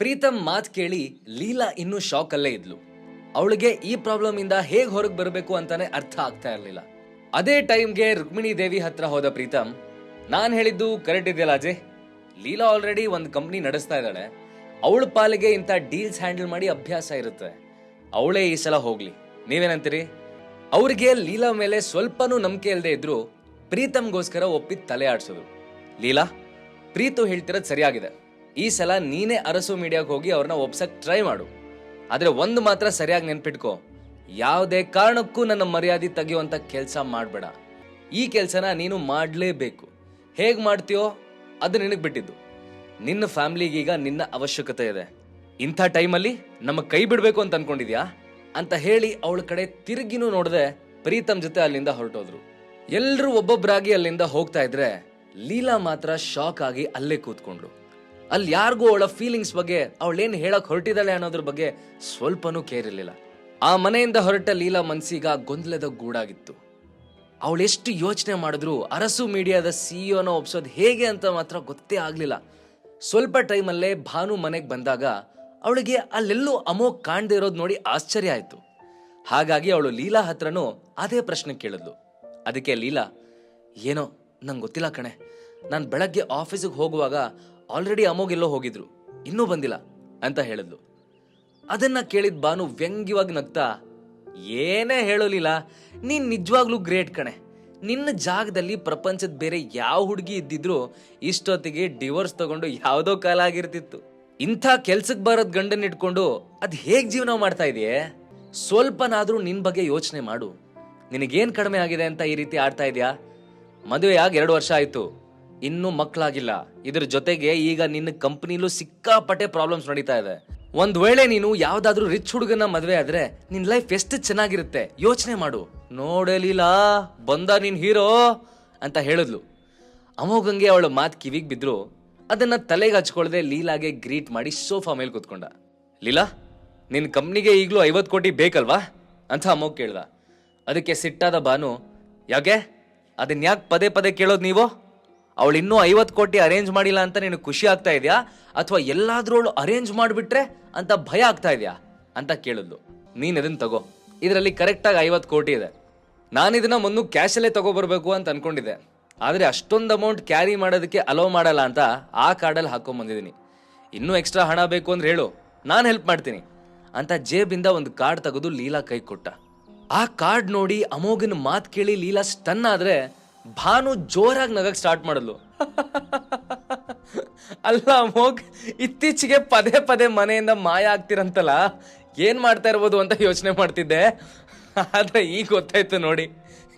ಪ್ರೀತಮ್ ಮಾತ್ ಕೇಳಿ ಲೀಲಾ ಇನ್ನೂ ಶಾಕ್ ಅಲ್ಲೇ ಇದ್ಲು. ಅವಳಿಗೆ ಈ ಪ್ರಾಬ್ಲಮ್ ಇಂದ ಹೇಗ್ ಹೊರಗೆ ಬರಬೇಕು ಅಂತಾನೆ ಅರ್ಥ ಆಗ್ತಾ ಇರಲಿಲ್ಲ. ಅದೇ ಟೈಮ್ಗೆ ರುಕ್ಮಿಣಿ ದೇವಿ ಹತ್ರ ಹೋದ ಪ್ರೀತಮ್, ನಾನ್ ಹೇಳಿದ್ದು ಕರೆಕ್ಟ್ ಇದೆಯಲ್ಲ ಅಜಯ್? ಲೀಲಾ ಆಲ್ರೆಡಿ ಒಂದು ಕಂಪ್ನಿ ನಡೆಸ್ತಾ ಇದ್ದಾಳೆ. ಅವಳ ಪಾಲಿಗೆ ಇಂಥ ಡೀಲ್ಸ್ ಹ್ಯಾಂಡಲ್ ಮಾಡಿ ಅಭ್ಯಾಸ ಇರುತ್ತೆ. ಅವಳೇ ಈ ಸಲ ಹೋಗ್ಲಿ. ನೀವೇನಂತೀರಿ? ಅವ್ರಿಗೆ ಲೀಲಾ ಮೇಲೆ ಸ್ವಲ್ಪನೂ ನಂಬಿಕೆ ಇಲ್ಲದೆ ಇದ್ರು ಪ್ರೀತಮ್ಗೋಸ್ಕರ ಒಪ್ಪಿ ತಲೆ ಆಡ್ಸೋದು. ಲೀಲಾ, ಪ್ರೀತು ಹೇಳ್ತಿರೋದು ಸರಿಯಾಗಿದೆ. ಈ ಸಲ ನೀನೇ ಅರಸು ಮೀಡಿಯಾಗೆ ಹೋಗಿ ಅವ್ರನ್ನ ಒಪ್ಸಕ್ ಟ್ರೈ ಮಾಡು. ಆದ್ರೆ ಒಂದು ಮಾತ್ರ ಸರಿಯಾಗಿ ನೆನ್ಪಿಟ್ಕೋ. ಯಾವುದೇ ಕಾರಣಕ್ಕೂ ನನ್ನ ಮರ್ಯಾದೆ ತೆಗೆಯುವಂತ ಕೆಲಸ ಮಾಡಬೇಡ. ಈ ಕೆಲಸನ ನೀನು ಮಾಡಲೇಬೇಕು. ಹೇಗ್ ಮಾಡ್ತೀಯೋ ಅದು ನಿನಗೆ ಬಿಟ್ಟಿದ್ದು. ನಿನ್ನ ಫ್ಯಾಮಿಲಿಗೀಗ ನಿನ್ನ ಅವಶ್ಯಕತೆ ಇದೆ. ಇಂಥ ಟೈಮಲ್ಲಿ ನಮ್ಮ ಕೈ ಬಿಡಬೇಕು ಅಂತ ಅನ್ಕೊಂಡಿದ್ಯಾ? ಅಂತ ಹೇಳಿ ಅವಳ ಕಡೆ ತಿರುಗಿನೂ ನೋಡದೆ ಪ್ರೀತಮ್ ಜೊತೆ ಅಲ್ಲಿಂದ ಹೊರಟೋದ್ರು. ಎಲ್ಲರೂ ಒಬ್ಬೊಬ್ಬರಾಗಿ ಅಲ್ಲಿಂದ ಹೋಗ್ತಾ ಇದ್ರೆ ಲೀಲಾ ಮಾತ್ರ ಶಾಕ್ ಆಗಿ ಅಲ್ಲೇ ಕೂತ್ಕೊಂಡ್ರು. ಅಲ್ಲಿ ಯಾರಿಗೂ ಅವಳ ಫೀಲಿಂಗ್ಸ್ ಬಗ್ಗೆ ಅವಳೇನು ಹೇಳಕ್ ಹೊರಟಿದ್ದಾಳೆ ಅನ್ನೋದ್ರ ಬಗ್ಗೆ ಸ್ವಲ್ಪನೂ ಕೇರ್ ಇರ್ಲಿಲ್ಲ. ಆ ಮನೆಯಿಂದ ಹೊರಟ ಲೀಲಾ ಮನ್ಸಿಗ ಗೊಂದಲದ ಗೂಡಾಗಿತ್ತು. ಅವಳೆಷ್ಟು ಯೋಚನೆ ಮಾಡಿದ್ರು ಅರಸು ಮೀಡಿಯಾದ ಸಿಇಒನ ಒಪ್ಸೋದು ಹೇಗೆ ಅಂತ ಮಾತ್ರ ಗೊತ್ತೇ ಆಗಲಿಲ್ಲ. ಸ್ವಲ್ಪ ಟೈಮಲ್ಲೇ ಭಾನು ಮನೆಗೆ ಬಂದಾಗ ಅವಳಿಗೆ ಅಲ್ಲೆಲ್ಲೂ ಅಮೋಘ್ ಕಾಣದೇ ಇರೋದು ನೋಡಿ ಆಶ್ಚರ್ಯ ಆಯಿತು. ಹಾಗಾಗಿ ಅವಳು ಲೀಲಾ ಹತ್ರನೂ ಅದೇ ಪ್ರಶ್ನೆ ಕೇಳಿದ್ಲು. ಅದಕ್ಕೆ ಲೀಲಾ, ಏನೋ, ನಂಗೆ ಗೊತ್ತಿಲ್ಲ ಕಣೆ. ನಾನು ಬೆಳಗ್ಗೆ ಆಫೀಸಿಗೆ ಹೋಗುವಾಗ ಆಲ್ರೆಡಿ ಅಮೋಗೆಲ್ಲೋ ಹೋಗಿದ್ರು, ಇನ್ನೂ ಬಂದಿಲ್ಲ ಅಂತ ಹೇಳಿದ್ಲು. ಅದನ್ನ ಕೇಳಿದ ಬಾನು ವ್ಯಂಗ್ಯವಾಗಿ ನಗ್ತಾ, ಏನೇ ಹೇಳೋಲಿಲ್ಲ, ನೀನ್ ನಿಜವಾಗ್ಲೂ ಗ್ರೇಟ್ ಕಣೆ. ನಿನ್ನ ಜಾಗದಲ್ಲಿ ಪ್ರಪಂಚದ ಬೇರೆ ಯಾವ ಹುಡುಗಿ ಇದ್ದಿದ್ರು ಇಷ್ಟೊತ್ತಿಗೆ ಡಿವೋರ್ಸ್ ತಗೊಂಡು ಯಾವುದೋ ಕಾಲ ಆಗಿರ್ತಿತ್ತು. ಇಂಥ ಕೆಲ್ಸಕ್ಕೆ ಬರೋದ್ ಗಂಡನ್ ಇಟ್ಕೊಂಡು ಅದ್ ಹೇಗ್ ಜೀವನ ಮಾಡ್ತಾ ಇದೆಯೇ? ಸ್ವಲ್ಪನಾದ್ರೂ ನಿನ್ ಬಗ್ಗೆ ಯೋಚನೆ ಮಾಡು. ನಿನಗೇನ್ ಕಡಿಮೆ ಆಗಿದೆ ಅಂತ ಈ ರೀತಿ ಆಡ್ತಾ ಇದೆಯಾ? ಆಗ ಎರಡು ವರ್ಷ ಆಯ್ತು. ಇನ್ನೂ ಮಕ್ಕಳಾಗಿಲ್ಲ. ಇದ್ರ ಜೊತೆಗೆ ಈಗ ನಿನ್ನ ಕಂಪನಿಲೂ ಸಿಕ್ಕಾಪಟ್ಟೆ ಪ್ರಾಬ್ಲಮ್ಸ್ ನಡೀತಾ ಇದೆ. ಒಂದ್ ವೇಳೆ ನೀನು ಯಾವ್ದಾದ್ರೂ ರಿಚ್ ಹುಡುಗನ ಮದ್ವೆ ಆದ್ರೆ ನಿನ್ ಲೈಫ್ ಎಷ್ಟು ಚೆನ್ನಾಗಿರುತ್ತೆ? ಯೋಚನೆ ಮಾಡು. ನೋಡಲಿಲ್ಲ ಬಂದ ನಿನ್ ಹೀರೋ ಅಂತ ಹೇಳಿದ್ಲು. ಅಮೋಘಂಗೆ ಅವಳ ಮಾತು ಕಿವಿಗೆ ಬಿದ್ರು. ಅದನ್ನ ತಲೆಗೆ ಹಚ್ಕೊಳ್ದೆ ಲೀಲಾಗೆ ಗ್ರೀಟ್ ಮಾಡಿ ಸೋಫಾ ಮೇಲೆ ಕೂತ್ಕೊಂಡ. ಲೀಲಾ ನಿನ್ನ ಕಂಪ್ನಿಗೆ ಈಗಲೂ ಐವತ್ತು ಕೋಟಿ ಬೇಕಲ್ವಾ? ಅಂತ ಅಮೋಘ್ ಕೇಳ್ದ. ಅದಕ್ಕೆ ಸಿಟ್ಟಾದ ಬಾನು ಯಾಕೆ? ಅದನ್ನ ಯಾಕೆ ಪದೇ ಪದೇ ಕೇಳೋದು ನೀವು? ಅವಳು ಇನ್ನೂ ಐವತ್ತು ಕೋಟಿ ಅರೇಂಜ್ ಮಾಡಿಲ್ಲ ಅಂತ ನಿನಗೆ ಖುಷಿ ಆಗ್ತಾ ಇದೆಯಾ? ಅಥವಾ ಎಲ್ಲಾದ್ರೂ ಅವಳು ಅರೇಂಜ್ ಮಾಡಿಬಿಟ್ರೆ ಅಂತ ಭಯ ಆಗ್ತಾ ಇದೆಯಾ? ಅಂತ ಕೇಳಿದ್ಲು. ನೀನು ಇದನ್ನ ತಗೋ. ಇದರಲ್ಲಿ ಕರೆಕ್ಟಾಗಿ ಐವತ್ತು ಕೋಟಿ ಇದೆ. ನಾನು ಇದನ್ನ ಮೊನ್ನೆ ಕ್ಯಾಶಲ್ಲೇ ತಗೋಬರ್ಬೇಕು ಅಂತ ಅನ್ಕೊಂಡಿದ್ದೆ. ಆದರೆ ಅಷ್ಟೊಂದು ಅಮೌಂಟ್ ಕ್ಯಾರಿ ಮಾಡೋದಕ್ಕೆ ಅಲೋ ಮಾಡಲ್ಲ ಅಂತ ಆ ಕಾರ್ಡಲ್ಲಿ ಹಾಕೊಂಡ್ ಬಂದಿದ್ದೀನಿ. ಇನ್ನೂ ಎಕ್ಸ್ಟ್ರಾ ಹಣ ಬೇಕು ಅಂದ್ರೆ ಹೇಳು. ನಾನು ಹೆಲ್ಪ್ ಮಾಡ್ತೀನಿ. ಅಂತ ಜೇಬಿಂದ ಒಂದು ಕಾರ್ಡ್ ತೆಗೆದು ಲೀಲಾ ಕೈ ಕೊಟ್ಟ. ಆ ಕಾರ್ಡ್ ನೋಡಿ ಅಮೋಘನ ಮಾತು ಕೇಳಿ ಲೀಲಾ ಸ್ಟನ್ ಆದ್ರೆ ಭಾನು ಜೋರಾಗಿ ನಗಕ್ಕೆ ಸ್ಟಾರ್ಟ್ ಮಾಡಿದ್ಲು ಅಲ್ಲ ಮೋಗ್ ಇತ್ತೀಚೆಗೆ ಪದೇ ಪದೇ ಮನೆಯಿಂದ ಮಾಯ ಆಗ್ತಿರಂತಲ್ಲ, ಏನು ಮಾಡ್ತಾ ಇರ್ಬೋದು ಅಂತ ಯೋಚನೆ ಮಾಡ್ತಿದ್ದೆ. ಆದ್ರೆ ಈಗ ಗೊತ್ತಾಯ್ತು ನೋಡಿ,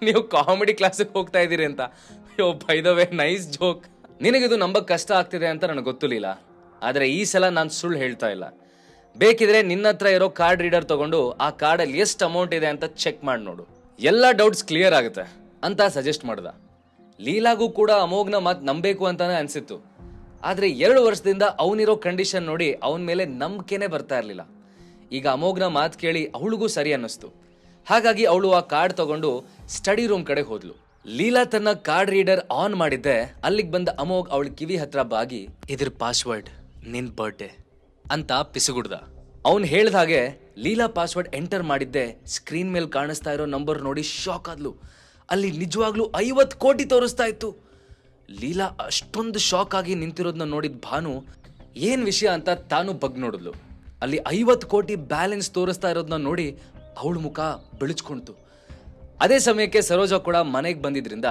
ನೀವು ಕಾಮಿಡಿ ಕ್ಲಾಸಿಗೆ ಹೋಗ್ತಾ ಇದ್ದೀರಿ ಅಂತ. ಅಯ್ಯೋ ವೇ ನೈಸ್ ಜೋಕ್ ನಿನಗಿದು ನಂಬಕ್ ಕಷ್ಟ ಆಗ್ತಿದೆ ಅಂತ ನನಗೆ ಗೊತ್ತಿಲ್ಲ ಆದ್ರೆ ಈ ಸಲ ನಾನು ಸುಳ್ಳು ಹೇಳ್ತಾ ಇಲ್ಲ. ಬೇಕಿದ್ರೆ ನಿನ್ನ ಹತ್ರ ಇರೋ ಕಾರ್ಡ್ ರೀಡರ್ ತಗೊಂಡು ಆ ಕಾರ್ಡಲ್ಲಿ ಎಷ್ಟು ಅಮೌಂಟ್ ಇದೆ ಅಂತ ಚೆಕ್ ಮಾಡಿ ನೋಡು. ಎಲ್ಲ ಡೌಟ್ಸ್ ಕ್ಲಿಯರ್ ಆಗುತ್ತೆ. ಅಂತ ಸಜೆಸ್ಟ್ ಮಾಡ್ದ. ಲೀಲಾಗೂ ಕೂಡ ಅಮೋಘ್ನ ಮಾತು ನಂಬಬೇಕು ಅಂತಾನೆ ಅನ್ಸಿತ್ತು. ಆದ್ರೆ ಎರಡು ವರ್ಷದಿಂದ ಅವನಿರೋ ಕಂಡೀಷನ್ ನೋಡಿ ಅವನ ಮೇಲೆ ನಂಬಿಕೆನೇ ಬರ್ತಾ ಇರಲಿಲ್ಲ. ಈಗ ಅಮೋಘ್ನ ಮಾತು ಕೇಳಿ ಅವಳಿಗೂ ಸರಿ ಅನ್ನಿಸ್ತು. ಹಾಗಾಗಿ ಅವಳು ಆ ಕಾರ್ಡ್ ತಗೊಂಡು ಸ್ಟಡಿ ರೂಮ್ ಕಡೆ ಹೋದ್ಲು. ಲೀಲಾ ತನ್ನ ಕಾರ್ಡ್ ರೀಡರ್ ಆನ್ ಮಾಡಿದ್ದೆ. ಅಲ್ಲಿಗೆ ಬಂದ ಅಮೋಘ್ ಅವಳ ಕಿವಿ ಹತ್ರ ಬಾಗಿ, ಇದ್ರ ಪಾಸ್ವರ್ಡ್ ನಿನ್ ಬರ್ಡೇ ಅಂತ ಪಿಸುಗುಡ್ದ. ಅವನ್ ಹೇಳ್ದ ಹಾಗೆ ಲೀಲಾ ಪಾಸ್ವರ್ಡ್ ಎಂಟರ್ ಮಾಡಿದ್ದೆ. ಸ್ಕ್ರೀನ್ ಮೇಲೆ ಕಾಣಿಸ್ತಾ ಇರೋ ನಂಬರ್ ನೋಡಿ ಶಾಕ್ ಆದ್ಲು. ಅಲ್ಲಿ ನಿಜವಾಗ್ಲೂ ಐವತ್ತು ಕೋಟಿ ತೋರಿಸ್ತಾ ಇತ್ತು. ಲೀಲಾ ಅಷ್ಟೊಂದು ಶಾಕ್ ಆಗಿ ನಿಂತಿರೋದನ್ನ ನೋಡಿದ ಭಾನು, ಏನ್ ವಿಷಯ ಅಂತ ತಾನು ಬಗ್ ನೋಡಿದ್ಲು. ಅಲ್ಲಿ ಐವತ್ತು ಕೋಟಿ ಬ್ಯಾಲೆನ್ಸ್ ತೋರಿಸ್ತಾ ಇರೋದನ್ನ ನೋಡಿ ಅವಳ ಮುಖ ಬೆಳಚ್ಕೊಂತು ಅದೇ ಸಮಯಕ್ಕೆ ಸರೋಜ ಕೂಡ ಮನೆಗೆ ಬಂದಿದ್ರಿಂದ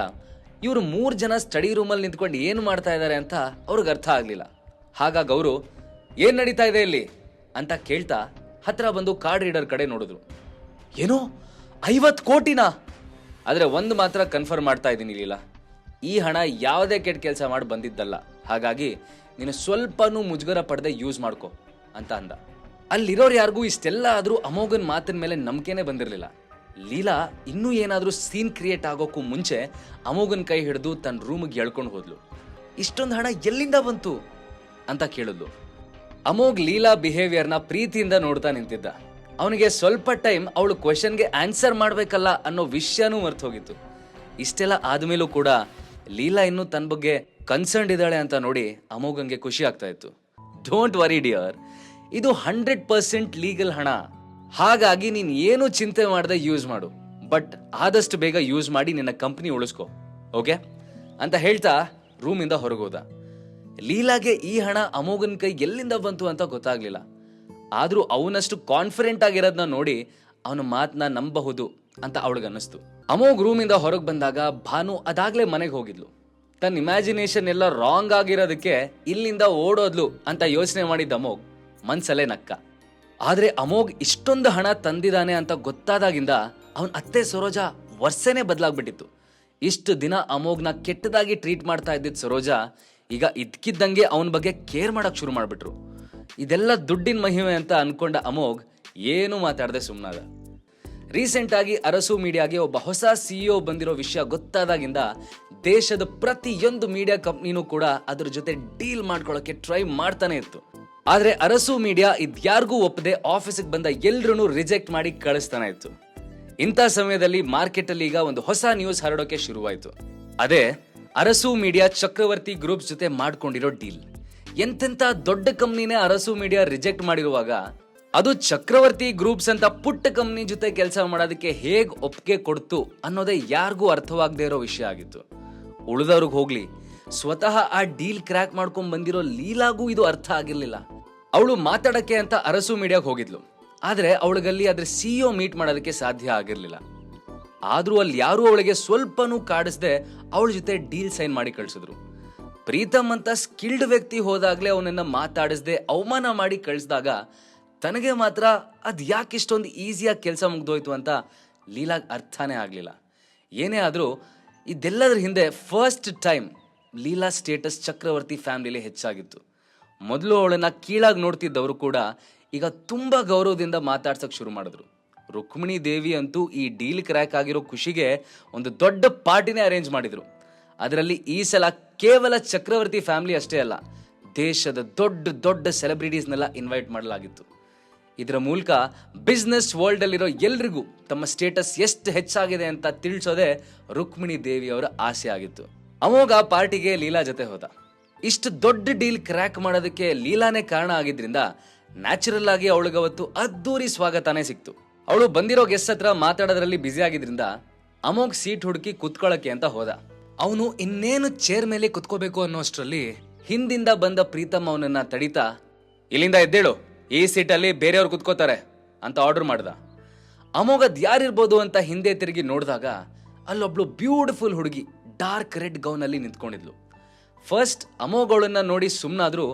ಇವರು ಮೂರು ಜನ ಸ್ಟಡಿ ರೂಮಲ್ಲಿ ನಿಂತ್ಕೊಂಡು ಏನು ಮಾಡ್ತಾ ಇದ್ದಾರೆ ಅಂತ ಅವ್ರಿಗೆ ಅರ್ಥ ಆಗಲಿಲ್ಲ. ಹಾಗಾಗಿ ಅವರು, ಏನ್ ನಡೀತಾ ಇದೆ ಇಲ್ಲಿ? ಅಂತ ಕೇಳ್ತಾ ಹತ್ರ ಬಂದು ಕಾರ್ಡ್ ರೀಡರ್ ಕಡೆ ನೋಡಿದ್ರು. ಏನೋ, ಐವತ್ತು ಕೋಟಿನಾ? ಆದರೆ ಒಂದು ಮಾತ್ರ ಕನ್ಫರ್ಮ್ ಮಾಡ್ತಾ ಇದ್ದೀನಿ ಲೀಲಾ. ಈ ಹಣ ಯಾವುದೇ ಕೆಟ್ಟ ಕೆಲಸ ಮಾಡಿ ಬಂದಿದ್ದಲ್ಲ. ಹಾಗಾಗಿ ನೀನು ಸ್ವಲ್ಪನೂ ಮುಜುಗರ ಪಡೆದೇ ಯೂಸ್ ಮಾಡ್ಕೊ ಅಂತ ಅಂದ. ಅಲ್ಲಿರೋರು ಯಾರಿಗೂ ಇಷ್ಟೆಲ್ಲ ಆದರೂ ಅಮೋಘನ್ ಮಾತಿನ ಮೇಲೆ ನಂಬಿಕೆನೇ ಬಂದಿರಲಿಲ್ಲ. ಲೀಲಾ ಇನ್ನೂ ಏನಾದರೂ ಸೀನ್ ಕ್ರಿಯೇಟ್ ಆಗೋಕ್ಕೂ ಮುಂಚೆ ಅಮೋಘನ್ ಕೈ ಹಿಡಿದು ತನ್ನ ರೂಮಿಗೆ ಎಳ್ಕೊಂಡು ಹೋದ್ಲು. ಇಷ್ಟೊಂದು ಹಣ ಎಲ್ಲಿಂದ ಬಂತು? ಅಂತ ಕೇಳಿದ್ಲು. ಅಮೋಘ್ ಲೀಲಾ ಬಿಹೇವಿಯರ್ನ ಪ್ರೀತಿಯಿಂದ ನೋಡ್ತಾ ನಿಂತಿದ್ದ. ಅವನಿಗೆ ಸ್ವಲ್ಪ ಟೈಮ್ ಅವಳು ಕ್ವೆಶನ್ಗೆ ಆನ್ಸರ್ ಮಾಡಬೇಕಲ್ಲ ಅನ್ನೋ ವಿಷಯನೂ ಮರ್ತು ಹೋಗಿತ್ತು. ಇಷ್ಟೆಲ್ಲ ಆದಮೇಲೂ ಕೂಡ ಲೀಲಾ ಇನ್ನೂ ತನ್ನ ಬಗ್ಗೆ ಕನ್ಸರ್ನ್ ಇದ್ದಾಳೆ ಅಂತ ನೋಡಿ ಅಮೋಘಂಗೆ ಖುಷಿ ಆಗ್ತಾ ಇತ್ತು. ಡೋಂಟ್ ವರಿ ಡಿಯರ್ ಇದು ಹಂಡ್ರೆಡ್ ಪರ್ಸೆಂಟ್ ಲೀಗಲ್ ಹಣ. ಹಾಗಾಗಿ ನೀನು ಏನು ಚಿಂತೆ ಮಾಡದೆ ಯೂಸ್ ಮಾಡು. ಬಟ್ ಆದಷ್ಟು ಬೇಗ ಯೂಸ್ ಮಾಡಿ ನಿನ್ನ ಕಂಪ್ನಿ ಉಳಿಸ್ಕೊ. ಓಕೆ ಅಂತ ಹೇಳ್ತಾ ರೂಮಿಂದ ಹೊರಗೋದ. ಲೀಲಾಗೆ ಈ ಹಣ ಅಮೋಘನ್ ಕೈ ಎಲ್ಲಿಂದ ಬಂತು ಅಂತ ಗೊತ್ತಾಗ್ಲಿಲ್ಲ. ಆದ್ರೂ ಅವನಷ್ಟು ಕಾನ್ಫಿಡೆಂಟ್ ಆಗಿರೋದನ್ನ ನೋಡಿ ಅವನ ಮಾತನ್ನ ನಂಬಬಹುದು ಅಂತ ಅವಳಿಗನ್ನಿಸ್ತು. ಅಮೋಘ್ ರೂಮಿಂದ ಹೊರಗೆ ಬಂದಾಗ ಭಾನು ಅದಾಗ್ಲೇ ಮನೆಗೆ ಹೋಗಿದ್ಲು. ತನ್ನ ಇಮ್ಯಾಜಿನೇಷನ್ ಎಲ್ಲ ರಾಂಗ್ ಆಗಿರೋದಕ್ಕೆ ಇಲ್ಲಿಂದ ಓಡೋದ್ಲು ಅಂತ ಯೋಚನೆ ಮಾಡಿದ್ದ ಅಮೋಘ್. ಮನ್ಸಲ್ಲೇ ನಕ್ಕ. ಆದರೆ ಅಮೋಘ್ ಇಷ್ಟೊಂದು ಹಣ ತಂದಿದ್ದಾನೆ ಅಂತ ಗೊತ್ತಾದಾಗಿಂದ ಅವನ ಅತ್ತೆ ಸರೋಜಾ ವರ್ಷನೇ ಬದಲಾಗ್ಬಿಟ್ಟಿತ್ತು. ಇಷ್ಟು ದಿನ ಅಮೋಘ್ನ ಕೆಟ್ಟದಾಗಿ ಟ್ರೀಟ್ ಮಾಡ್ತಾ ಇದ್ದಿದ್ದ ಸರೋಜಾ ಈಗ ಇದ್ಕಿದ್ದಂಗೆ ಅವನ ಬಗ್ಗೆ ಕೇರ್ ಮಾಡಕ್ ಶುರು ಮಾಡ್ಬಿಟ್ರು. ಇದೆಲ್ಲ ದುಡ್ಡಿನ ಮಹಿಮೆ ಅಂತ ಅನ್ಕೊಂಡ ಅಮೋಘ್ ಏನು ಮಾತಾಡದೆ ಸುಮ್ಮನಾದ ರೀಸೆಂಟ್ ಆಗಿ ಅರಸು ಮೀಡಿಯಾಗೆ ಒಬ್ಬ ಹೊಸ ಸಿಇಒ ಬಂದಿರೋ ವಿಷಯ ಗೊತ್ತಾದಾಗಿಂದ ದೇಶದ ಪ್ರತಿಯೊಂದು ಮೀಡಿಯಾ ಕಂಪ್ನಿನೂ ಕೂಡ ಅದ್ರ ಜೊತೆ ಡೀಲ್ ಮಾಡ್ಕೊಳ್ಳೋಕೆ ಟ್ರೈ ಮಾಡ್ತಾನೆ ಇತ್ತು. ಆದ್ರೆ ಅರಸು ಮೀಡಿಯಾ ಇದ್ಯಾರಿಗೂ ಒಪ್ಪದೆ ಆಫೀಸಿಗೆ ಬಂದ ಎಲ್ರೂ ರಿಜೆಕ್ಟ್ ಮಾಡಿ ಕಳಿಸ್ತಾನೆ ಇತ್ತು. ಇಂಥ ಸಮಯದಲ್ಲಿ ಮಾರ್ಕೆಟ್ ಅಲ್ಲಿ ಈಗ ಒಂದು ಹೊಸ ನ್ಯೂಸ್ ಹರಡೋಕೆ ಶುರುವಾಯಿತು. ಅದೇ ಅರಸು ಮೀಡಿಯಾ ಚಕ್ರವರ್ತಿ ಗ್ರೂಪ್ಸ್ ಜೊತೆ ಮಾಡ್ಕೊಂಡಿರೋ ಡೀಲ್ ಎಂತೆಂತ ದೊಡ್ಡ ಕಂಪ್ನಿನೇ ಅರಸು ಮೀಡಿಯಾ ರಿಜೆಕ್ಟ್ ಮಾಡಿರುವಾಗ ಅದು ಚಕ್ರವರ್ತಿ ಗ್ರೂಪ್ಸ್ ಅಂತ ಪುಟ್ಟ ಕಂಪ್ನಿ ಜೊತೆ ಕೆಲಸ ಮಾಡೋದಕ್ಕೆ ಹೇಗ್ ಒಪ್ಪಿಗೆ ಕೊಡ್ತು ಅನ್ನೋದೇ ಯಾರಿಗೂ ಅರ್ಥವಾಗದೇ ಇರೋ ವಿಷಯ ಆಗಿತ್ತು. ಉಳಿದವ್ರಿಗೆ ಹೋಗ್ಲಿ, ಸ್ವತಃ ಆ ಡೀಲ್ ಕ್ರ್ಯಾಕ್ ಮಾಡ್ಕೊಂಡ್ ಬಂದಿರೋ ಲೀಲಾಗೂ ಇದು ಅರ್ಥ ಆಗಿರ್ಲಿಲ್ಲ. ಅವಳು ಮಾತಾಡಕ್ಕೆ ಅಂತ ಅರಸು ಮೀಡಿಯಾಗೆ ಹೋಗಿದ್ಲು. ಆದ್ರೆ ಅವಳಿಗಲ್ಲಿ ಅದ್ರ ಸಿಇಒ ಮೀಟ್ ಮಾಡೋದಕ್ಕೆ ಸಾಧ್ಯ ಆಗಿರ್ಲಿಲ್ಲ. ಆದ್ರೂ ಅಲ್ಲಿ ಯಾರೂ ಅವಳಿಗೆ ಸ್ವಲ್ಪನೂ ಕಾಡಿಸ್ದೆ ಅವಳ ಜೊತೆ ಡೀಲ್ ಸೈನ್ ಮಾಡಿ ಕಳ್ಸಿದ್ರು. ಪ್ರೀತಮ್ ಅಂತ ಸ್ಕಿಲ್ಡ್ ವ್ಯಕ್ತಿ ಹೋದಾಗ್ಲೇ ಅವನನ್ನ ಮಾತಾಡಿಸ್ದೆ ಅವಮಾನ ಮಾಡಿ ಕಳಿಸಿದಾಗ ತನಗೆ ಮಾತ್ರ ಅದು ಯಾಕೆ ಇಷ್ಟೊಂದು ಈಸಿಯಾಗಿ ಕೆಲಸ ಮುಗ್ದೋಯ್ತು ಅಂತ ಲೀಲಾಗ್ ಅರ್ಥನೇ ಆಗಲಿಲ್ಲ. ಏನೇ ಆದರೂ ಇದೆಲ್ಲದ್ರ ಹಿಂದೆ first time Leela status Chakravarthy ಫ್ಯಾಮಿಲಿಲಿ ಹೆಚ್ಚಾಗಿತ್ತು. ಮೊದಲು ಅವಳನ್ನ ಕೀಳಾಗಿ ನೋಡ್ತಿದ್ದವರು ಕೂಡ ಈಗ ತುಂಬ ಗೌರವದಿಂದ ಮಾತಾಡ್ಸಕ್ ಶುರು ಮಾಡಿದ್ರು. ರುಕ್ಮಿಣಿ ದೇವಿ ಅಂತೂ ಈ ಡೀಲ್ ಕ್ರ್ಯಾಕ್ ಆಗಿರೋ ಖುಷಿಗೆ ಒಂದು ದೊಡ್ಡ ಪಾರ್ಟಿನೇ ಅರೇಂಜ್ ಮಾಡಿದ್ರು. ಅದರಲ್ಲಿ ಈ ಸಲ ಕೇವಲ ಚಕ್ರವರ್ತಿ ಫ್ಯಾಮಿಲಿ ಅಷ್ಟೇ ಅಲ್ಲ, ದೇಶದ ದೊಡ್ಡ ದೊಡ್ಡ ಸೆಲೆಬ್ರಿಟೀಸ್ನೆಲ್ಲ ಇನ್ವೈಟ್ ಮಾಡಲಾಗಿತ್ತು. ಇದರ ಮೂಲಕ ಬಿಸ್ನೆಸ್ ವರ್ಲ್ಡಲ್ಲಿರೋ ಎಲ್ರಿಗೂ ತಮ್ಮ ಸ್ಟೇಟಸ್ ಎಷ್ಟು ಹೆಚ್ಚಾಗಿದೆ ಅಂತ ತಿಳಿಸೋದೇ ರುಕ್ಮಿಣಿ ದೇವಿ ಅವರ ಆಸೆ ಆಗಿತ್ತು. ಅಮೋಘ ಪಾರ್ಟಿಗೆ ಲೀಲಾ ಜೊತೆ ಹೋದ. ಇಷ್ಟು ದೊಡ್ಡ ಡೀಲ್ ಕ್ರ್ಯಾಕ್ ಮಾಡೋದಕ್ಕೆ ಲೀಲಾನೇ ಕಾರಣ ಆಗಿದ್ರಿಂದ ನ್ಯಾಚುರಲ್ ಆಗಿ ಅವಳಿಗವತ್ತು ಅದ್ದೂರಿ ಸ್ವಾಗತನೇ ಸಿಕ್ತು. ಅವಳು ಬಂದಿರೋ ಗೆಸ್ಟ್ ಹತ್ರ ಮಾತಾಡೋದ್ರಲ್ಲಿ ಬ್ಯುಸಿ ಆಗಿದ್ರಿಂದ ಅಮೋಗ್ ಸೀಟ್ ಹುಡುಕಿ ಕುತ್ಕೊಳ್ಳಕ್ಕೆ ಅಂತ ಹೋದ. ಅವನು ಇನ್ನೇನು ಚೇರ್ ಮೇಲೆ ಕುತ್ಕೋಬೇಕು ಅನ್ನೋಷ್ಟರಲ್ಲಿ ಹಿಂದಿಂದ ಬಂದ ಪ್ರೀತಮ್ ಅವನನ್ನ ತಡಿತಾ, ಇಲ್ಲಿಂದ ಎದ್ದೇಳು. ಈ ಸೀಟಲ್ಲಿ ಬೇರೆಯವ್ರು ಕುತ್ಕೋತಾರೆ ಅಂತ ಆರ್ಡರ್ ಮಾಡ್ದ. ಅಮೋಘದ್ ಯಾರಿರ್ಬೋದು ಅಂತ ಹಿಂದೆ ತಿರುಗಿ ನೋಡಿದಾಗ ಅಲ್ಲೊಬ್ಳು ಬ್ಯೂಟಿಫುಲ್ ಹುಡುಗಿ ಡಾರ್ಕ್ ರೆಡ್ ಗೌನಲ್ಲಿ ನಿಂತ್ಕೊಂಡಿದ್ಲು. ಫಸ್ಟ್ ಅಮೋಘ್ ಅವಳನ್ನ ನೋಡಿ ಸುಮ್ಮನಾದ್ರೂ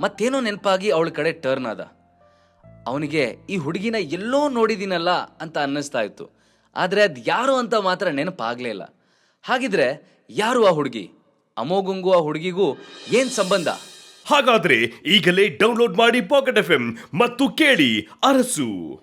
ಮತ್ತೇನೋ ನೆನಪಾಗಿ ಅವಳ ಕಡೆ ಟರ್ನ್ ಆದ. ಅವನಿಗೆ ಈ ಹುಡುಗಿನ ಎಲ್ಲೋ ನೋಡಿದೀನಲ್ಲ ಅಂತ ಅನ್ನಿಸ್ತಾ ಇತ್ತು. ಆದರೆ ಅದು ಯಾರು ಅಂತ ಮಾತ್ರ ನೆನಪಾಗ್ಲೇ ಇಲ್ಲ. ಹಾಗಿದ್ರೆ ಯಾರು ಆ ಹುಡುಗಿ? ಅಮೋಗುಂಗು ಆ ಹುಡುಗಿಗೂ ಏನ್ ಸಂಬಂಧ? ಹಾಗಾದ್ರೆ ಈಗಲೇ ಡೌನ್ಲೋಡ್ ಮಾಡಿ ಪಾಕೆಟ್ ಎಫ್ ಮತ್ತು ಕೇಳಿ ಅರಸು.